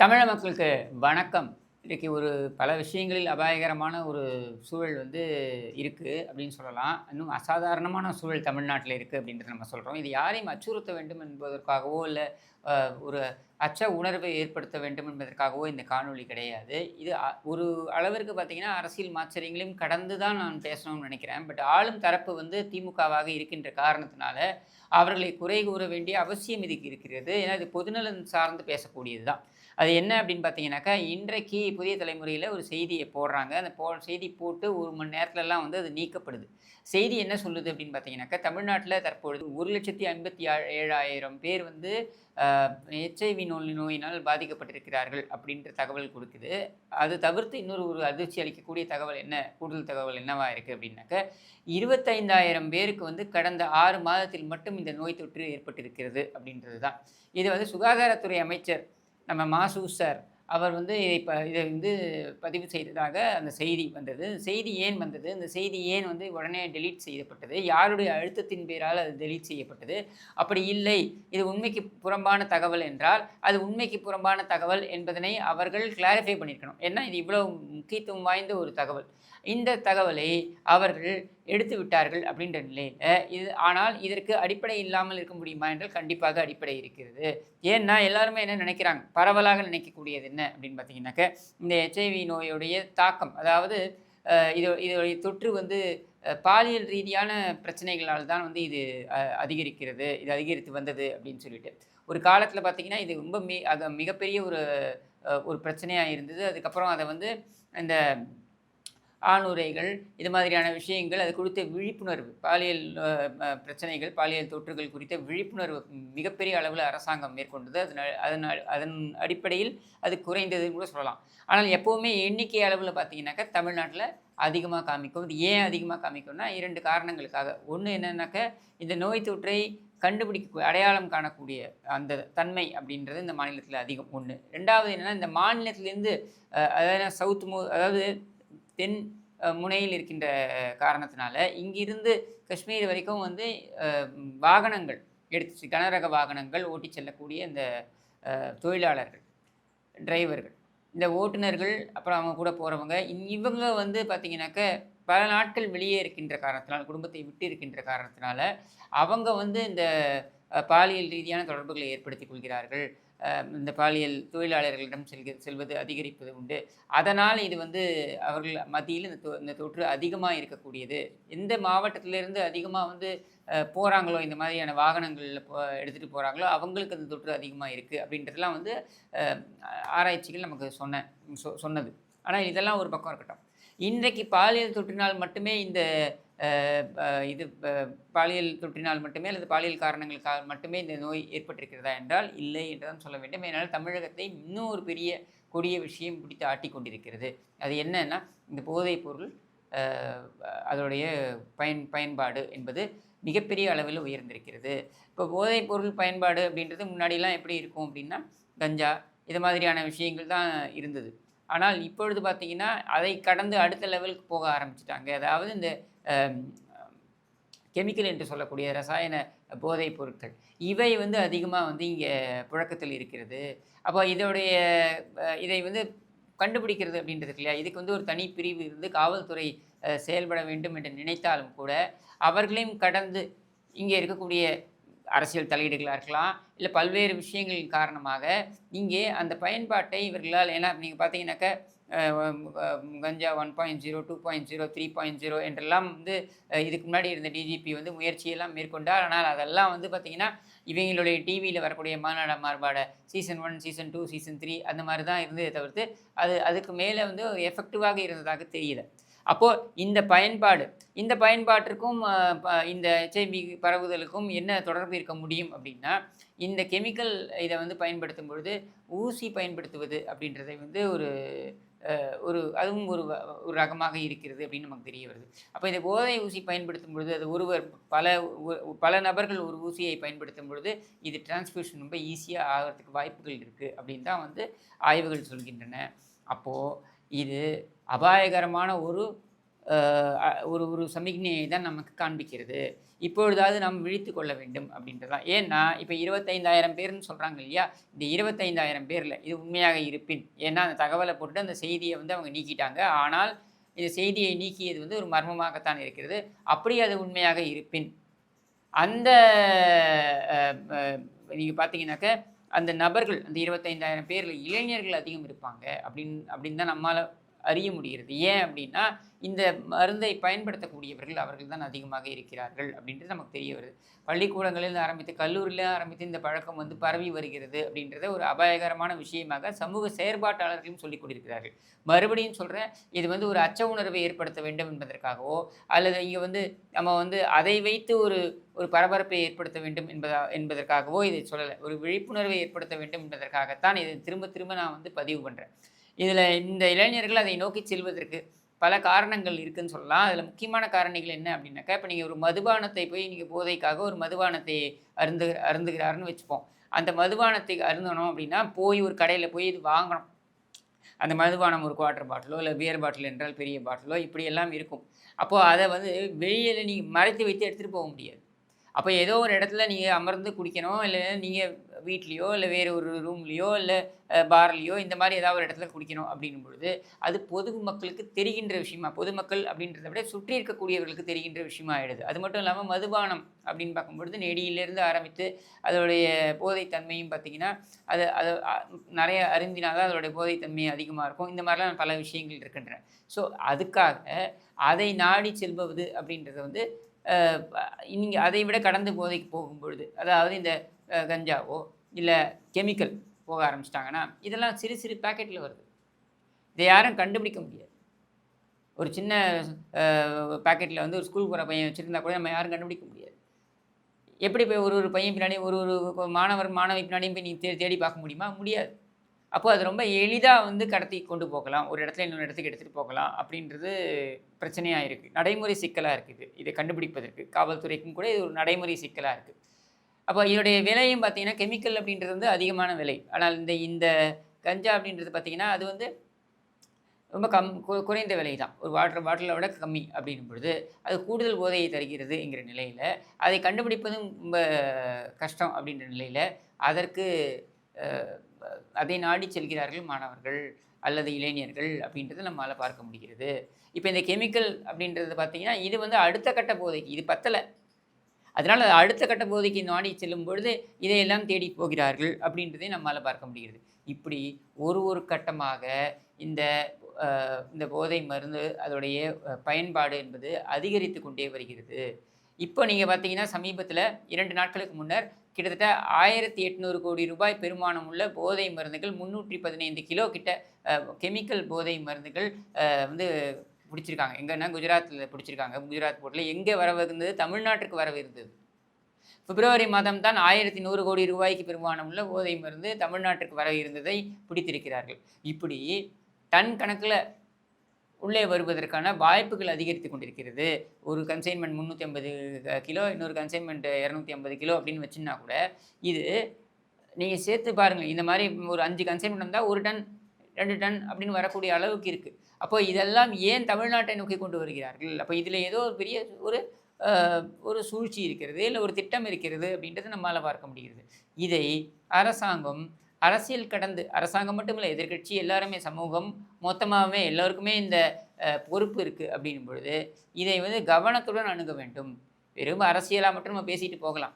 தமிழக மக்களுக்கு வணக்கம். இன்றைக்கி ஒரு பல விஷயங்களில் அபாயகரமான ஒரு சூழல் வந்து இருக்குது அப்படின்னு சொல்லலாம். இன்னும் அசாதாரணமான சூழல் தமிழ்நாட்டில் இருக்குது அப்படின்றத நம்ம சொல்கிறோம் இது யாரையும் அச்சுறுத்த வேண்டும் என்பதற்காகவோ இல்லை ஒரு அச்ச உணர்வை ஏற்படுத்த வேண்டும் என்பதற்காகவோ இந்த காணொலி கிடையாது. இது அ- ஒரு அளவிற்கு பார்த்திங்கன்னா அரசியல் மாச்சரியங்களையும் கடந்து தான் நான் பேசணும்னு நினைக்கிறேன். பட் ஆளும் தரப்பு வந்து திமுகவாக இருக்கின்ற காரணத்தினால அவர்களை குறை கூற வேண்டிய அவசியம் இதுக்கு இருக்கிறது. ஏன்னா இது பொதுநலன் சார்ந்து பேசக்கூடியது தான் அது என்ன அப்படின்னு பார்த்தீங்கன்னாக்கா இன்றைக்கு புதிய தலைமுறையில் ஒரு செய்தியை போடுறாங்க. அந்த போ செய்தி போட்டு ஒரு மணி நேரத்துலலாம் வந்து அது நீக்கப்படுது. செய்தி என்ன சொல்லுது அப்படின்னு பார்த்தீங்கன்னாக்கா தமிழ்நாட்டில் தற்பொழுது ஒரு லட்சத்தி ஐம்பத்தி ஏழாயிரம் பேர் வந்து ஹெச்ஐவி நோய் நோயினால் பாதிக்கப்பட்டிருக்கிறார்கள் அப்படின்ற தகவல் கொடுக்குது. அது தவிர்த்து இன்னொரு ஒரு அதிர்ச்சி அளிக்கக்கூடிய தகவல் என்ன கூடுதல் தகவல் என்னவா இருக்குது அப்படின்னாக்க இருபத்தைந்தாயிரம் பேருக்கு வந்து கடந்த ஆறு மாதத்தில் மட்டும் இந்த நோய் தொற்று ஏற்பட்டிருக்கிறது அப்படின்றது தான் இது வந்து சுகாதாரத்துறை அமைச்சர் நம்ம மாசு சார். அவர் வந்து இப்போ இதை வந்து பதிவு செய்ததாக அந்த செய்தி வந்தது. செய்தி ஏன் வந்தது? இந்த செய்தி ஏன் வந்து உடனே டெலீட் செய்யப்பட்டது? யாருடைய அழுத்தத்தின் பேரால் அது டெலீட் செய்யப்பட்டது? அப்படி இல்லை. இது உண்மைக்கு புறம்பான தகவல் என்றால் அது உண்மைக்கு புறம்பான தகவல் என்பதனை அவர்கள் கிளாரிஃபை பண்ணியிருக்கணும். ஏன்னா இது இவ்வளோ முக்கியத்துவம் வாய்ந்த ஒரு தகவல். இந்த தகவலை அவர்கள் எடுத்து விட்டார்கள் அப்படின்ற நிலையில் இது ஆனால் இதற்கு அடிப்படை இல்லாமல் இருக்க முடியுமா? என்றால் கண்டிப்பாக அடிப்படை இருக்கிறது. ஏன்னா எல்லாருமே என்ன நினைக்கிறாங்க? பரவலாக நினைக்கக்கூடியது என்ன? என்ன அப்படின்னு பார்த்தீங்கன்னாக்க இந்த ஹெச்ஐவி நோயுடைய தாக்கம் அதாவது இது இதோடைய தொற்று வந்து பாலியல் ரீதியான பிரச்சனைகளால் தான் வந்து இது அதிகரிக்கிறது இது அதிகரித்து வந்தது அப்படின்னு சொல்லிட்டு. ஒரு காலத்தில் பார்த்தீங்கன்னா இது ரொம்ப மி அது மிகப்பெரிய ஒரு ஒரு பிரச்சனையாக இருந்தது. அதுக்கப்புறம் அதை வந்து இந்த ஆணுரைகள் இது மாதிரியான விஷயங்கள் அது குறித்த விழிப்புணர்வு பாலியல் பிரச்சனைகள் பாலியல் தொற்றுகள் குறித்த விழிப்புணர்வு மிகப்பெரிய அளவில் அரசாங்கம் மேற்கொண்டது. அதனால் அதனால் அதன் அடிப்படையில் அது குறைந்ததுன்னு கூட சொல்லலாம். ஆனால் எப்போவுமே எண்ணிக்கை அளவில் பார்த்தீங்கன்னாக்கா தமிழ்நாட்டில் அதிகமாக காமிக்கும். இது ஏன் அதிகமாக காமிக்கும்னா இரண்டு காரணங்களுக்காக. ஒன்று என்னென்னாக்கா இந்த நோய் தொற்றை கண்டுபிடிக்க அடையாளம் காணக்கூடிய அந்த தன்மை அப்படின்றது இந்த மாநிலத்தில் அதிகம் ஒன்று ரெண்டாவது என்னென்னா இந்த மாநிலத்திலேருந்து அதாவது சவுத் மோ அதாவது தென் முனையில் இருக்கின்ற காரணத்தினால இங்கிருந்து காஷ்மீர் வரைக்கும் வந்து வாகனங்கள் எடுத்து கனரக வாகனங்கள் ஓட்டி செல்லக்கூடிய இந்த தொழிலாளர்கள் டிரைவர்கள். இந்த ஓட்டுநர்கள் அப்புறம் அவங்க கூட போகிறவங்க இவங்க வந்து பார்த்திங்கனாக்க பல நாட்கள் வெளியே இருக்கின்ற காரணத்தினால் குடும்பத்தை விட்டு இருக்கின்ற காரணத்தினால அவங்க வந்து இந்த பாலியல் ரீதியான தொடர்புகளை ஏற்படுத்திக் கொள்கிறார்கள். இந்த பாலியல் தொழிலாளர்களிடம் செல்க செல்வது அதிகரிப்பது உண்டு. அதனால் இது வந்து அவர்கள் மத்தியில் இந்த தொ இந்த தொற்று அதிகமாக இருக்கக்கூடியது. எந்த மாவட்டத்திலிருந்து அதிகமாக வந்து போகிறாங்களோ இந்த மாதிரியான வாகனங்களில் போ எடுத்துகிட்டு போகிறாங்களோ அவங்களுக்கு அந்த தொற்று அதிகமாக இருக்குது அப்படின்றதெல்லாம் வந்து ஆராய்ச்சிகள் நமக்கு சொன்ன சொ சொன்னது. ஆனால் இதெல்லாம் ஒரு பக்கம் இருக்கட்டும். இன்றைக்கு பாலியல் தொற்றினால் மட்டுமே இந்த இது பாலியல் தொற்றினால் மட்டுமே அல்லது பாலியல் காரணங்களுக்காக மட்டுமே இந்த நோய் ஏற்பட்டிருக்கிறதா என்றால் இல்லை என்று தான் சொல்ல வேண்டும். ஏனால் தமிழகத்தை இன்னும் ஒரு பெரிய கொடிய விஷயம் பிடித்து ஆட்டி கொண்டிருக்கிறது. அது என்னன்னா இந்த போதைப் பொருள் அதோடைய பயன் பயன்பாடு என்பது மிகப்பெரிய அளவில் உயர்ந்திருக்கிறது. இப்போ போதைப் பொருள் பயன்பாடு அப்படின்றது முன்னாடிலாம் எப்படி இருக்கும் அப்படின்னா கஞ்சா இது மாதிரியான விஷயங்கள் தான் இருந்தது. ஆனால் இப்பொழுது பார்த்தீங்கன்னா அதை கடந்து அடுத்த லெவலுக்கு போக ஆரம்பிச்சிட்டாங்க. அதாவது இந்த கெமிக்கல் என்று சொல்லக்கூடிய ரசாயன போதைப் பொருட்கள். இவை வந்து அதிகமாக வந்து இங்கே புழக்கத்தில் இருக்கிறது. அப்போ இதோடைய இதை வந்து கண்டுபிடிக்கிறது அப்படின்றது இல்லையா? இதுக்கு வந்து ஒரு தனி பிரிவு இருந்து காவல்துறை செயல்பட வேண்டும் என்று நினைத்தாலும் கூட அவர்களையும் கடந்து இங்கே இருக்கக்கூடிய அரசியல் தலையீடுகளாக இருக்கலாம் இல்லை பல்வேறு விஷயங்களின் காரணமாக இங்கே அந்த பயன்பாட்டை இவர்களால் ஏன்னா நீங்கள் பார்த்தீங்கன்னாக்கா கஞ்சா one point zero two point zero three point zero என்றெல்லாம் வந்து இதுக்கு முன்னாடி இருந்த டிஜிபி வந்து முயற்சியெல்லாம் மேற்கொண்டார். ஆனால் அதெல்லாம் வந்து பார்த்திங்கன்னா இவங்களுடைய டிவியில் வரக்கூடிய மாநாட மாறுபாட season one season two season three அந்த மாதிரி தான் இருந்ததை தவிர்த்து அது அதுக்கு மேலே வந்து எஃபெக்டிவாக இருந்ததாக தெரியல. அப்போது இந்த பயன்பாடு இந்த பயன்பாட்டிற்கும் இந்த ஹெச்ஐவி பரவுதலுக்கும் என்ன தொடர்பு இருக்க முடியும் அப்படின்னா இந்த கெமிக்கல் இதை வந்து பயன்படுத்தும் பொழுது ஊசி பயன்படுத்துவது அப்படின்றதை வந்து ஒரு ஒரு அதுவும் ஒரு வ- ஒரு ரகமாக இருக்கிறது அப்படின்னு நமக்கு தெரிய வருது. அப்போ இந்த போதை ஊசி பயன்படுத்தும் பொழுது அது ஒருவர் பல பல நபர்கள் ஒரு ஊசியை பயன்படுத்தும் பொழுது இது டிரான்ஸ்மிஷன் ரொம்ப ஈஸியாக ஆகிறதுக்கு வாய்ப்புகள் இருக்குது அப்படின்னு தான் வந்து ஆய்வுகள் சொல்கின்றன. அப்போது இது அபாயகரமான ஒரு ஒரு ஒரு சமிக்ஞையை தான் நமக்கு காண்பிக்கிறது. இப்பொழுதாவது நாம் விழித்து கொள்ள வேண்டும் அப்படின்றதான் ஏன்னா இப்போ இருபத்தைந்தாயிரம் பேர்னு சொல்கிறாங்க இல்லையா? இந்த இருபத்தைந்தாயிரம் பேரில் இது உண்மையாக இருப்பின். ஏன்னா அந்த தகவலை போட்டு அந்த செய்தியை வந்து அவங்க நீக்கிட்டாங்க. ஆனால் இந்த செய்தியை நீக்கியது வந்து ஒரு மர்மமாகத்தான் இருக்கிறது. அப்படி அது உண்மையாக இருப்பின். அந்த நீங்கள் பார்த்தீங்கன்னாக்க அந்த நபர்கள் அந்த இருபத்தைந்தாயிரம் பேரில் இளைஞர்கள் அதிகம் இருப்பாங்க அப்படின்னு அப்படின்னு தான் நம்மால் அறிய முடிகிறது. ஏன் அப்படின்னா இந்த மருந்தை பயன்படுத்தக்கூடியவர்கள் அவர்கள் தான் அதிகமாக இருக்கிறார்கள் அப்படின்றது நமக்கு தெரிய வருது. பள்ளிக்கூடங்களில் ஆரம்பித்து கல்லூரியில் ஆரம்பித்து இந்த பழக்கம் வந்து பரவி வருகிறது அப்படின்றத ஒரு அபாயகரமான விஷயமாக சமூக செயற்பாட்டாளர்களும் சொல்லிக் கொண்டிருக்கிறார்கள். மறுபடியும் சொல்கிறேன் இது வந்து ஒரு அச்ச உணர்வை ஏற்படுத்த வேண்டும் என்பதற்காகவோ அல்லது இங்கே வந்து நம்ம வந்து அதை வைத்து ஒரு ஒரு பரபரப்பை ஏற்படுத்த வேண்டும் என்பதா என்பதற்காகவோ இதை சொல்லலை. ஒரு விழிப்புணர்வை ஏற்படுத்த வேண்டும் என்பதற்காகத்தான் இதை திரும்ப திரும்ப நான் வந்து பதிவு பண்ணுறேன் இதில் இந்த இளைஞர்கள் அதை நோக்கி செல்வதற்கு பல காரணங்கள் இருக்குதுன்னு சொல்லலாம். அதில் முக்கியமான காரணிகள் என்ன அப்படின்னாக்கா இப்போ நீங்கள் ஒரு மதுபானத்தை போய் நீங்கள் போதைக்காக ஒரு மதுபானத்தை அருந்து அருந்துகிறாருன்னு வச்சுப்போம். அந்த மதுபானத்தை அருந்தணும் அப்படின்னா போய் ஒரு கடையில் போய் இது வாங்கணும். அந்த மதுபானம் ஒரு குவார்ட்டர் பாட்டிலோ இல்லை பியர் பாட்டில் என்றால் பெரிய பாட்டிலோ இப்படி எல்லாம் இருக்கும். அப்போது அதை வந்து வெளியில் நீங்கள் மறைத்து வைத்து எடுத்துகிட்டு போக முடியாது. அப்போ ஏதோ ஒரு இடத்துல நீங்கள் அமர்ந்து குடிக்கணும் இல்லை நீங்கள் வீட்லேயோ இல்லை வேறு ஒரு ரூம்லேயோ இல்லை பார்லேயோ இந்த மாதிரி ஏதாவது ஒரு இடத்துல குடிக்கணும் அப்படின்னும் பொழுது அது பொது மக்களுக்கு தெரிகின்ற விஷயமா பொதுமக்கள் அப்படின்றத விட சுற்றி இருக்கக்கூடியவர்களுக்கு தெரிகின்ற விஷயமா ஆயிடுது. அது மட்டும் இல்லாமல் மதுபானம் அப்படின்னு பார்க்கும்பொழுது நெடியிலேருந்து ஆரம்பித்து அதோடைய போதைத்தன்மையும் பார்த்தீங்கன்னா அது அது நிறைய அருந்தினாதான் அதோடைய போதைத்தன்மை அதிகமாக இருக்கும். இந்த மாதிரிலாம் பல விஷயங்கள் இருக்கின்றன. ஸோ அதுக்காக அதை நாடி செல்வது அப்படின்றத வந்து நீங்கள் அதை விட கடந்து போதைக்கு போகும்பொழுது அதாவது இந்த கஞ்சாவோ இல்லை கெமிக்கல் போக ஆரம்பிச்சிட்டாங்கன்னா இதெல்லாம் சிறு சிறு பேக்கெட்டில் வருது. இதை யாரும் கண்டுபிடிக்க முடியாது. ஒரு சின்ன பேக்கெட்டில் வந்து ஒரு ஸ்கூல் போகிற பையன் வச்சுருந்தா கூட நம்ம யாரும் கண்டுபிடிக்க முடியாது. எப்படி போய் ஒரு ஒரு பையன் பின்னாடி ஒரு ஒரு மாணவர் மாணவி பின்னாடியும் போய் நீ தே தேடி பார்க்க முடியுமா? முடியாது. அப்போது அது ரொம்ப எளிதாக வந்து கடத்தி கொண்டு போகலாம். ஒரு இடத்துல இன்னொரு இடத்துக்கு எடுத்துகிட்டு போகலாம் அப்படின்றது பிரச்சனையாக இருக்குது நடைமுறை சிக்கலாக இருக்குது. இதை கண்டுபிடிப்பதற்கு. காவல்துறைக்கும் கூட இது ஒரு நடைமுறை சிக்கலாக இருக்குது அப்போ இதனுடைய விலையும் பார்த்தீங்கன்னா கெமிக்கல் அப்படின்றது வந்து அதிகமான விலை. ஆனால் இந்த இந்த கஞ்சா அப்படின்றது பார்த்தீங்கன்னா அது வந்து ரொம்ப கம் குறைந்த விலை தான் ஒரு வாட்டர் பாட்டிலை விட கம்மி அப்படின் பொழுது அது கூடுதல் போதையை தருகிறது என்கிற நிலையில் அதை கண்டுபிடிப்பதும் ரொம்ப கஷ்டம் அப்படின்ற நிலையில் அதற்கு அதை நாடி செல்கிறார்கள் மாணவர்கள் அல்லது இளைஞர்கள் அப்படின்றத நம்மளால் பார்க்க முடிகிறது. இப்போ இந்த கெமிக்கல் அப்படின்றது பார்த்தீங்கன்னா இது வந்து அடுத்த கட்ட போதைக்கு இது பத்தலை. அதனால் அடுத்த கட்ட போதைக்கு நாடி செல்லும் பொழுது இதையெல்லாம் தேடி போகிறார்கள் அப்படின்றதை நம்மால் பார்க்க முடிகிறது. இப்படி ஒரு ஒரு கட்டமாக இந்த இந்த போதை மருந்து அதோடைய பயன்பாடு என்பது அதிகரித்து கொண்டே வருகிறது. இப்போ நீங்கள் பார்த்தீங்கன்னா சமீபத்தில் இரண்டு நாட்களுக்கு முன்னர் கிட்டத்தட்ட ஆயிரத்தி எட்நூறு கோடி ரூபாய் பெருமானம் உள்ள போதை மருந்துகள் முந்நூற்றி பதினைந்து கிலோ கிட்ட கெமிக்கல் போதை மருந்துகள் வந்து பிடிச்சிருக்காங்க. எங்கன்னா குஜராத்தில் பிடிச்சிருக்காங்க? குஜராத் போர்ட்டில் எங்கே வரவிருந்தது தமிழ்நாட்டுக்கு வரவிருந்தது பிப்ரவரி மாதம் தான் ஆயிரத்தி நூறு கோடி ரூபாய்க்கு பெருமானம் உள்ள போதை மருந்து தமிழ்நாட்டிற்கு வர இருந்ததை பிடித்திருக்கிறார்கள். இப்படி டன் கணக்கில் உள்ளே வருவதற்கான வாய்ப்புகள் அதிகரித்து கொண்டிருக்கிறது. ஒரு கன்சைன்மெண்ட் முந்நூற்றி ஐம்பது கிலோ இன்னொரு கன்சைன்மெண்ட் இரநூத்தி ஐம்பது கிலோ அப்படின்னு வச்சுன்னா கூட இது நீங்கள் சேர்த்து பாருங்கள் இந்த மாதிரி ஒரு அஞ்சு கன்சைன்மெண்ட் வந்தால் ஒரு டன் ரெண்டு டன் அப்படின்னு வரக்கூடிய அளவுக்கு இருக்குது அப்போ இதெல்லாம் ஏன் தமிழ்நாட்டை நோக்கி கொண்டு வருகிறார்கள்? அப்போ இதில் ஏதோ ஒரு பெரிய ஒரு ஒரு சூழ்ச்சி இருக்கிறது இல்லை ஒரு திட்டம் இருக்கிறது அப்படின்றத நம்மளால் பார்க்க முடிகிறது. இதை அரசாங்கம் அரசியல் கடந்து அரசாங்கம் மட்டும் இல்லை எதிர்க்கட்சி எல்லாருமே சமூகம் மொத்தமாகவே எல்லோருக்குமே இந்த பொறுப்பு இருக்குது அப்படின் பொழுது இதை வந்து கவனத்துடன் அணுக வேண்டும். வெறும் அரசியலாக மட்டும் நம்ம பேசிட்டு போகலாம்.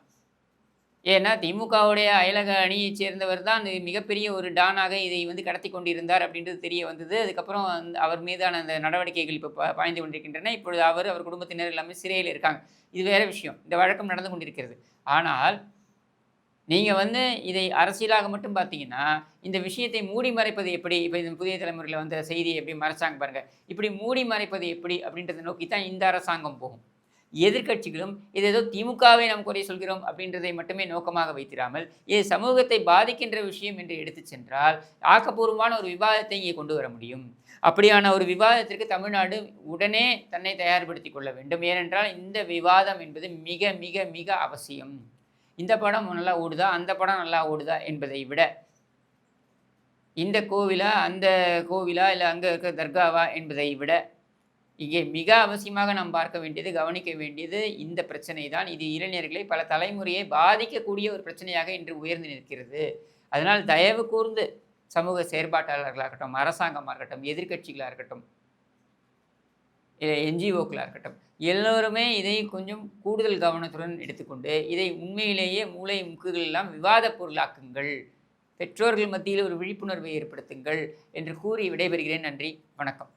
ஏன்னா திமுகவுடைய அயலக அணியை சேர்ந்தவர் தான் மிகப்பெரிய ஒரு டானாக இதை வந்து கடத்தி கொண்டிருந்தார் அப்படின்றது தெரிய வந்தது. அதுக்கப்புறம் அந்த- அவர் மீதான அந்த நடவடிக்கைகள் இப்போ பாய்ந்து கொண்டிருக்கின்றன. இப்பொழுது அவர் அவர் குடும்பத்தினர் எல்லாமே சிறையில் இருக்காங்க. இது வேற விஷயம். இந்த வழக்கம் நடந்து கொண்டிருக்கிறது. ஆனால் நீங்கள் வந்து இதை அரசியலாக மட்டும் பார்த்தீங்கன்னா இந்த விஷயத்தை மூடி மறைப்பது எப்படி? இப்போ இந்த புதிய தலைமுறையில் வந்த செய்தியை எப்படி மறைச்சாங்க பாருங்கள் இப்படி மூடி மறைப்பது எப்படி அப்படின்றத நோக்கி தான் இந்த அரசாங்கம் போகும். எதிர்க்கட்சிகளும் இது ஏதோ திமுகவை நாம் குறை சொல்கிறோம் அப்படின்றதை மட்டுமே நோக்கமாக வைத்திராமல் இது சமூகத்தை பாதிக்கின்ற விஷயம் என்று எடுத்துச் சென்றால் ஆக்கப்பூர்வமான ஒரு விவாதத்தை இங்கே கொண்டு வர முடியும். அப்படியான ஒரு விவாதத்திற்கு தமிழ்நாடு உடனே தன்னை தயார்படுத்திக் கொள்ள வேண்டும். ஏனென்றால் இந்த விவாதம் என்பது மிக மிக மிக அவசியம். இந்த படம் நல்லா ஓடுதா? அந்த படம் நல்லா ஓடுதா? என்பதை விட இந்த கோவிலா? அந்த கோவிலா? இல்லை அங்கே இருக்க தர்காவா? என்பதை விட இங்கே மிக அவசியமாக நாம் பார்க்க வேண்டியது கவனிக்க வேண்டியது இந்த பிரச்சனை தான் இது இளைஞர்களை பல தலைமுறையை பாதிக்கக்கூடிய ஒரு பிரச்சனையாக இன்று உயர்ந்து நிற்கிறது. அதனால் தயவு கூர்ந்து சமூக செயற்பாட்டாளர்களாக இருக்கட்டும் அரசாங்கமாக இருக்கட்டும் எதிர்க்கட்சிகளாக இருக்கட்டும் என்ஜிஓக்களாக இருக்கட்டும் எல்லோருமே இதை கொஞ்சம் கூடுதல் கவனத்துடன் எடுத்துக்கொண்டு இதை உண்மையிலேயே மூளை முக்குகள் எல்லாம் விவாத பொருளாக்குங்கள். பெற்றோர்கள் மத்தியில் ஒரு விழிப்புணர்வை ஏற்படுத்துங்கள் என்று கூறி விடைபெறுகிறேன். நன்றி. வணக்கம்.